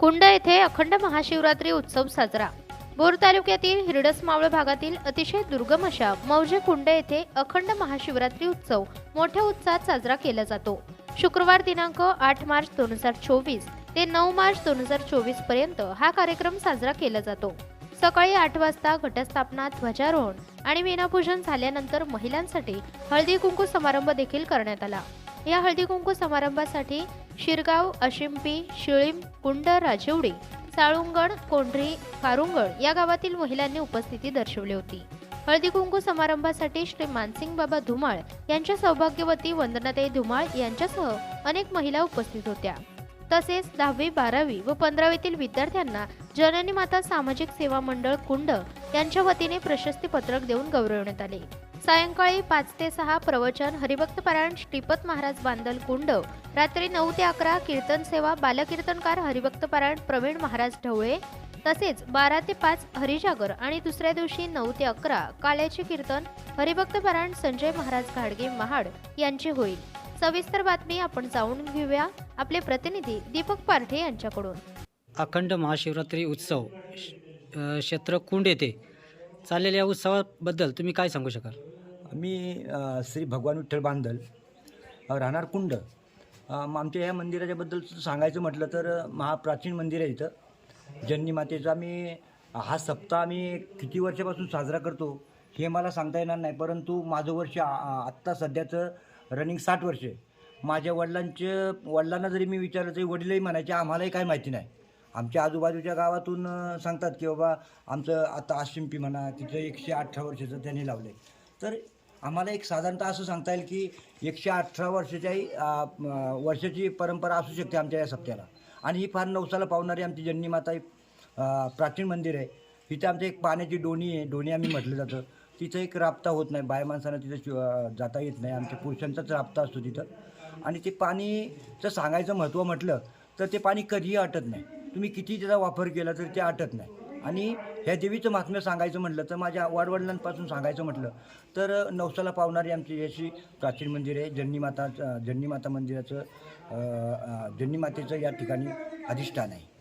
कुंड येथे अखंड महाशिवरात्री उत्सव साजरा. बोर तालुक्यातील हिरडस मावळ भागातील अतिशय दुर्गम अशा मौजे कुंड येथे अखंड महाशिवरात्री उत्सव मोठ्या उत्साहात साजरा केला जातो. शुक्रवार दिनांक आठ मार्च दोन हजार चोवीस ते नऊ मार्च दोन हजार चोवीसपर्यंत हा कार्यक्रम साजरा केला जातो. सकाळी आठ वाजता घटस्थापना ध्वजारोहण आणि मीनापूजन झाल्यानंतर महिलांसाठी हळदी कुंकू समारंभ देखील करण्यात आला. या हळदी कुंकू समारंभासाठी शिरगाव अशिंपी शिळीम कुंड राजेवडी साळुंगण कोंढरी कारुंगड या गावातील महिलांनी उपस्थिती दर्शवली होती. हळदी कुंकू समारंभासाठी श्री मानसिंग बाबा धुमाळ यांच्या सौभाग्यवती वंदनाताई धुमाळ यांच्यासह अनेक महिला उपस्थित होत्या. तसेच दहावी बारावी व पंधरावीतील विद्यार्थ्यांना जननी माता सामाजिक सेवा मंडळ कुंड यांच्या वतीने प्रशस्ती पत्रक देऊन गौरवण्यात आले. सायंकाळी पाच ते सहा प्रवचन हरिभक्त पारायण श्रीपत महाराज बांदल कुंड रात्री नऊ ते अकरा कीर्तन सेवा बालकीर्तनकार हरिभक्त पारायण प्रवीण महाराज ढवळे तसेच बारा ते पाच हरिजागर आणि दुसऱ्या दिवशी नऊ ते अकरा काल्याचे कीर्तन हरिभक्त पारायण संजय महाराज घाडगे महाड यांचे होईल. सविस्तर बातमी आपण जाणून घेऊया. आपले प्रतिनिधी दीपक पारठे यांच्याकडून. अखंड महाशिवरात्री उत्सव श- क्षेत्र कुंड येथे. चाललेल्या उत्सवाबद्दल तुम्ही काय सांगू शकाल? मी श्री भगवान विठ्ठल बांधल राहणार कुंड. आमच्या ह्या मंदिराच्याबद्दल सांगायचं म्हटलं तर महाप्राचीन मंदिर आहे इथं. जननी मातेचा आम्ही हा सप्ताह आम्ही किती वर्षापासून साजरा करतो हे मला सांगता येणार नाही परंतु माझं वर्ष आ- आत्ता सध्याचं रनिंग साठ वर्ष आहे. माझ्या वडिलांचे वडिलांना जरी मी विचारलं तरी वडीलही म्हणायचे आम्हालाही काय माहिती नाही. आमच्या आजूबाजूच्या गावातून सांगतात की बाबा आमचं आता आशिंपी म्हणा तिथं एकशे अठरा वर्षाचं त्यांनी लावलं तर आम्हाला एक साधारणतः असं सांगता येईल की एकशे अठरा वर्षाच्याही वर्षाची परंपरा असू शकते आमच्या या सप्त्याला. आणि ही फार नवसाला पावणारी आमची जननी माता एक, प्राचीन मंदिर आहे. तिथे आमचं एक पाण्याची डोणी आहे. डोणी आम्ही म्हटलं जातं. तिथं एक राबता होत नाही. बाय माणसानं तिथं शिव- जाता येत नाही. आमच्या पुरुषांचाच राबता असतो तिथं. आणि ते पाणीचं सांगायचं महत्त्व म्हटलं तर ते पाणी कधीही आटत नाही. तुम्ही किती त्याचा वापर केला तरी ते आटत नाही. आणि ह्या देवीचं महात्म्य सांगायचं म्हटलं तर माझ्या वाडवडिलांपासून सांगायचं म्हटलं तर नवसाला पावणारी आमची अशी प्राचीन मंदिर आहे जन्नीमाता जन्नीमाता मंदिराचं जन्नीमातेचं या ठिकाणी अधिष्ठान आहे.